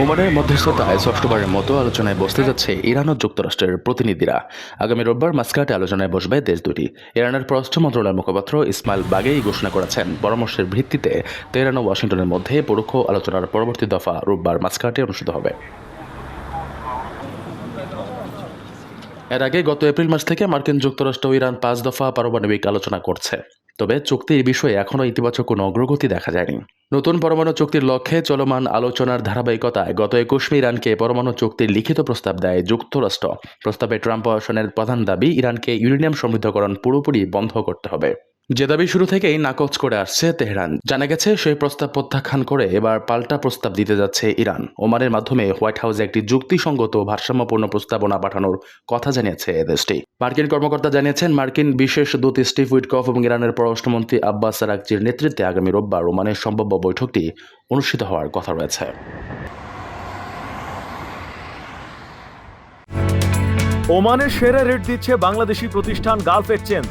ওমানের মধ্যস্থতায় ষষ্ঠবারের মতো আলোচনায় বসতে যাচ্ছে ইরান ও যুক্তরাষ্ট্রের প্রতিনিধিরা। আগামী রোববার মাস্কাটে আলোচনায় বসবে দেশ দুটি। ইরানের পররাষ্ট্র মন্ত্রণালয়ের মুখপাত্র ইসমাইল বাগেই ঘোষণা করেছেন। পরামর্শের ভিত্তিতে তেহরান ও ওয়াশিংটনের মধ্যে পরোক্ষ আলোচনার পরবর্তী দফা রোববার মাস্কাটে অনুষ্ঠিত হবে। এর আগে গত এপ্রিল মাস থেকে মার্কিন যুক্তরাষ্ট্র ইরান পাঁচ দফা পারমাণবিক আলোচনা করছে। তবে চুক্তির বিষয়ে এখনও ইতিবাচক কোনো অগ্রগতি দেখা যায়নি। নতুন পরমাণু চুক্তির লক্ষ্যে চলমান আলোচনার ধারাবাহিকতায় গত একুশ মে ইরানকে পরমাণু চুক্তির লিখিত প্রস্তাব দেয় যুক্তরাষ্ট্র। প্রস্তাবে ট্রাম্প প্রশাসনের প্রধান দাবি, ইরানকে ইউরেনিয়াম সমৃদ্ধকরণ পুরোপুরি বন্ধ করতে হবে। যে দাবি শুরু থেকেই নাকচ করে আসছে তেহরান। জানা গেছে, সেই প্রস্তাব প্রত্যাখ্যান করে এবার পাল্টা প্রস্তাব দিতে যাচ্ছে ইরান। ওমানের মাধ্যমে হোয়াইট হাউসে একটি যুক্তিসঙ্গত ভারসাম্যপূর্ণ প্রস্তাবনা পাঠানোর কথা জানিয়েছে দেশটি। মার্কিন কর্মকর্তা জানিয়েছেন, মার্কিন বিশেষ দূত স্টিভ উইটকফ এবং ইরানের পররাষ্ট্রমন্ত্রী আব্বাস আরাকচির নেতৃত্বে আগামী রোববার ওমানের সম্ভাব্য বৈঠকটি অনুষ্ঠিত হওয়ার কথা রয়েছে। ওমানের সেরা রেট দিচ্ছে বাংলাদেশি প্রতিষ্ঠান গালফ এক্সচেঞ্জ।